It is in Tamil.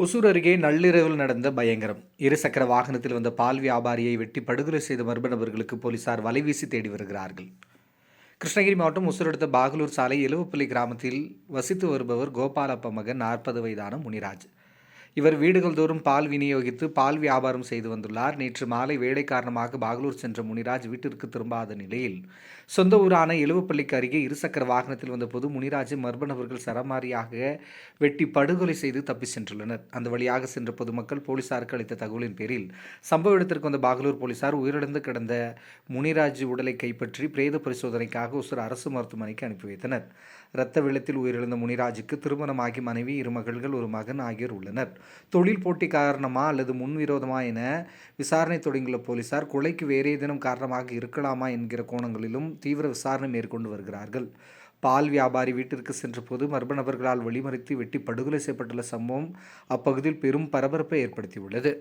ஒசூர் அருகே நள்ளிரவில் நடந்த பயங்கரம். இருசக்கர வாகனத்தில் வந்த பால் வியாபாரியை வெட்டி படுகொலை செய்த மர்ம நபர்களுக்கு போலீசார் வலைவீசி தேடி வருகிறார்கள். கிருஷ்ணகிரி மாவட்டம் ஒசூர் அடுத்த பாகலூர் சாலை எலுவப்பள்ளி கிராமத்தில் வசித்து வருபவர் கோபாலப்ப மகன் நாற்பது வயதான முனிராஜ். இவர் வீடுகள் தோறும் பால் விநியோகித்து பால் வியாபாரம் செய்து வந்துள்ளார். நேற்று மாலை வேலை காரணமாக பாகலூர் சென்ற முனிராஜ் வீட்டிற்கு திரும்பாத நிலையில் சொந்த ஊரான எழுவப்பள்ளிக்கு அருகே இருசக்கர வாகனத்தில் வந்த போது முனிராஜை மர்ம நபர்கள் சரமாரியாக வெட்டி படுகொலை செய்து தப்பி சென்றுள்ளனர். அந்த வழியாக சென்ற பொதுமக்கள் போலீசாருக்கு அளித்த தகவலின் பேரில் சம்பவ இடத்திற்கு வந்த பாகலூர் போலீசார் உயிரிழந்து கிடந்த முனிராஜ் உடலை கைப்பற்றி பிரேத பரிசோதனைக்காக ஒசூர் அரசு மருத்துவமனைக்கு அனுப்பி வைத்தனர். இரத்த வெள்ளத்தில் உயிரிழந்த முனிராஜுக்கு திருமணமாகி மனைவி இரு மகள்கள் ஒரு மகன் ஆகியோர் உள்ளனர். தொழில் போட்டி காரணமா அல்லது முன்விரோதமா என விசாரணை தொடங்கியுள்ள போலீசார் கொலைக்கு வேறு ஏதேனும் காரணமாக இருக்கலாமா என்கிற கோணங்களிலும் தீவிர விசாரணை மேற்கொண்டு வருகிறார்கள். பால் வியாபாரி வீட்டிற்கு சென்றபோது மர்ம நபர்களால் வழிமறித்து வெட்டி படுகொலை செய்யப்பட்டுள்ள சம்பவம் அப்பகுதியில் பெரும் பரபரப்பை ஏற்படுத்தியுள்ளது.